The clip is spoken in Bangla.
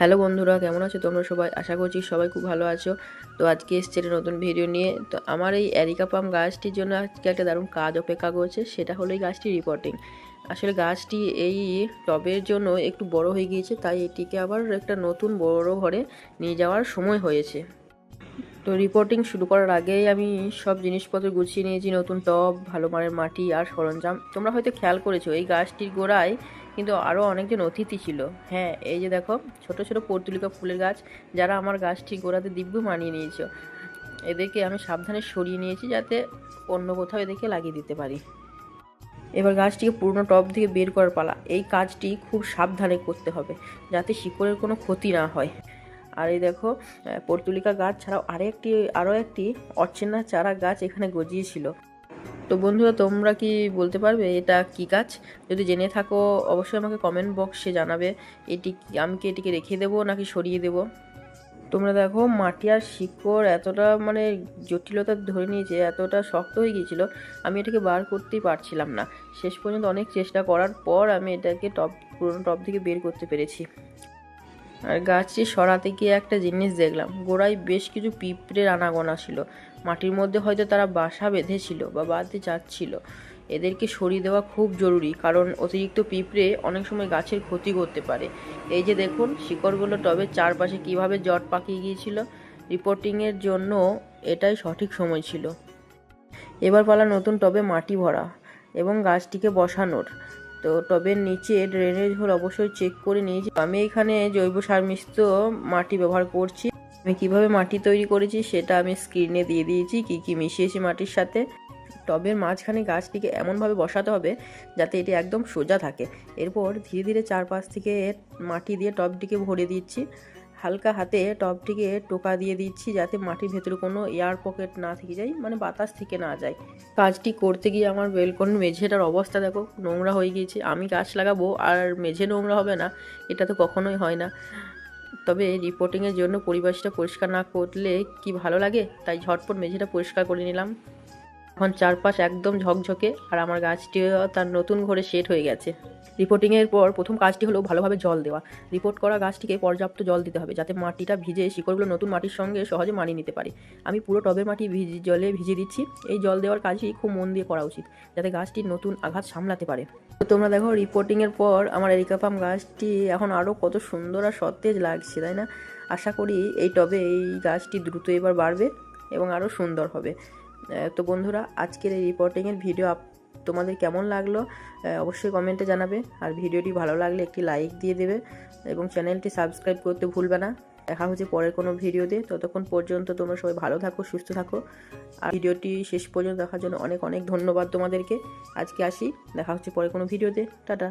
হ্যালো বন্ধুরা, কেমন আছো তোমরা সবাই? আশা করছি সবাই খুব ভালো আছো। তো আজকে এসছে নতুন ভিডিও নিয়ে। তো আমার এই অ্যারিকা পাম গাছটির জন্য আজকে একটা দারুণ কাজ অপেক্ষা করছে, সেটা হলো এই গাছটি রিপোর্টিং আসলে গাছটি এই টবের জন্য একটু বড় হয়ে গিয়েছে, তাই এটিকে আবার একটা নতুন বড় ঘরে নিয়ে যাওয়ার সময় হয়েছে। তো রিপোর্টিং শুরু করার আগেই আমি সব জিনিসপত্র গুছিয়ে নিয়েছি, নতুন টব, ভালো মানের মাটি আর সরঞ্জাম। তোমরা হয়তো খেয়াল করেছ, এই গাছটির গোড়ায় কিন্তু আরও অনেকজন অতিথি ছিল। হ্যাঁ এই যে দেখো, ছোট ছোট পর্তুলিকা ফুলের গাছ যারা আমার গাছটির গোড়াতে দিব্য মানিয়ে নিয়েছো। এদেরকে আমি সাবধানে সরিয়ে নিয়েছি যাতে অন্য কোথাও এদেরকে লাগিয়ে দিতে পারি। এবার গাছটিকে পুরনো টব থেকে বের করার পালা। এই কাজটি খুব সাবধানে করতে হবে, যাতে শিকড়ের কোনো ক্ষতি না হয়। আর এই দেখো পর্তুলিকা গাছ ছাড়াও আরেকটি আরও একটি অচেনা চারা গাছ এখানে গজিয়েছিল। তো বন্ধুরা, তোমরা কি বলতে পারবে এটা কি গাছ? যদি জেনে থাকো, অবশ্যই আমাকে কমেন্ট বক্সে জানাবে। এটি আমি কি এটিকে রেখে দেবো নাকি সরিয়ে দেবো? তোমরা দেখো, মাটি আর শিকড় এতটা মানে জটিলতা ধরে নিয়েছে, এতটা শক্ত হয়ে গিয়েছিল, আমি এটাকে বার করতেই পারছিলাম না। শেষ পর্যন্ত অনেক চেষ্টা করার পর আমি এটাকে টপ পুরোনো টপ থেকে বের করতে পেরেছি। আর গাছটি সরাতে গিয়ে একটা জিনিস দেখলাম। গোড়ায় বেশ কিছু পিঁপড়ের আনাগোনা ছিল। মাটির মধ্যে হয়তো তারা বাসা বেঁধেছিল বা বাঁধতে চাচ্ছিল। এদেরকে সরিয়ে দেওয়া খুব জরুরি, কারণ অতিরিক্ত পিঁপড়ে অনেক সময় গাছের ক্ষতি করতে পারে। এই যে দেখুন, শিকড়গুলো টবের চারপাশে কীভাবে জট পাকিয়ে গিয়েছিল, রিপোর্টিংয়ের জন্য এটাই সঠিক সময় ছিল। এবার পালা নতুন টবে মাটি ভরা এবং গাছটিকে বসানোর। তো টবের নিচে ড্রেনেজ হল অবশ্যই চেক করে নিয়েছি আমি এখানে জৈব সার মিশ্রিত মাটি ব্যবহার করছি। আমি কীভাবে মাটি তৈরি করেছি সেটা আমি স্ক্রিনে দিয়ে দিয়েছি, কি কি মিশিয়েছি মাটির সাথে। টবের মাঝখানে গাছটিকে এমনভাবে বসাতে হবে যাতে এটি একদম সোজা থাকে। এরপর ধীরে ধীরে চারপাশ থেকে মাটি দিয়ে টবটিকে ভরে দিচ্ছি। হালকা হাতে টবটিকে টোকা দিয়ে দিচ্ছি যাতে মাটির ভেতরে কোনো এয়ার পকেট না থেকে যায় মানে বাতাস থেকে না যায়। কাজটি করতে গিয়ে আমার বেলকন মেঝেটার অবস্থা দেখো, নোংরা হয়ে গিয়েছে। আমি গাছ লাগাবো আর মেঝে নোংরা হবে না, এটা তো কখনোই হয় না। তবে রিপোর্টিংয়ের জন্য পরিবেশটা পরিষ্কার না করলে কি ভালো লাগে? তাই ঝটপট মেঝেটা পরিষ্কার করে নিলাম। এখন চারপাশ একদম ঝকঝকে, আর আমার গাছটিও তার নতুন ঘরে সেট হয়ে গেছে। রিপোর্টিংয়ের পর প্রথম কাজটি হলো ভালোভাবে জল দেওয়া। রিপোর্ট করা গাছটিকে পর্যাপ্ত জল দিতে হবে যাতে মাটিটা ভিজে শিকড়গুলো নতুন মাটির সঙ্গে সহজে মানিয়ে নিতে পারে। আমি পুরো টবের মাটি ভিজ, জলে ভিজিয়ে দিচ্ছি। এই জল দেওয়ার কাজই খুব মন দিয়ে করা উচিত, যাতে গাছটির নতুন আঘাত সামলাতে পারে। তো তোমরা দেখো রিপোর্টিংয়ের পর আমার এরিকাপাম গাছটি এখন আরও কত সুন্দর আর সতেজ লাগছে, তাই না? আশা করি এই টবে এই গাছটি দ্রুত এবার বাড়বে এবং আরও সুন্দর হবে। তো বন্ধুরা, আজকের এই রিপোর্টিংয়ের ভিডিও আপ তোমাদের কেমন লাগল অবশ্যই কমেন্টে জানাবে। আর ভিডিওটি ভালো লাগলে একটি লাইক দিয়ে দেবে এবং চ্যানেলটি সাবস্ক্রাইব করতে ভুলবে না। দেখা হচ্ছে পরের কোনো ভিডিওতে ততক্ষণ পর্যন্ত তোমরা সবাই ভালো থাকো, সুস্থ থাকো। আর ভিডিওটি শেষ পর্যন্ত দেখার জন্য অনেক অনেক ধন্যবাদ তোমাদেরকে। আজকে আসি, দেখা হচ্ছে পরে কোনো ভিডিওতে টাটা।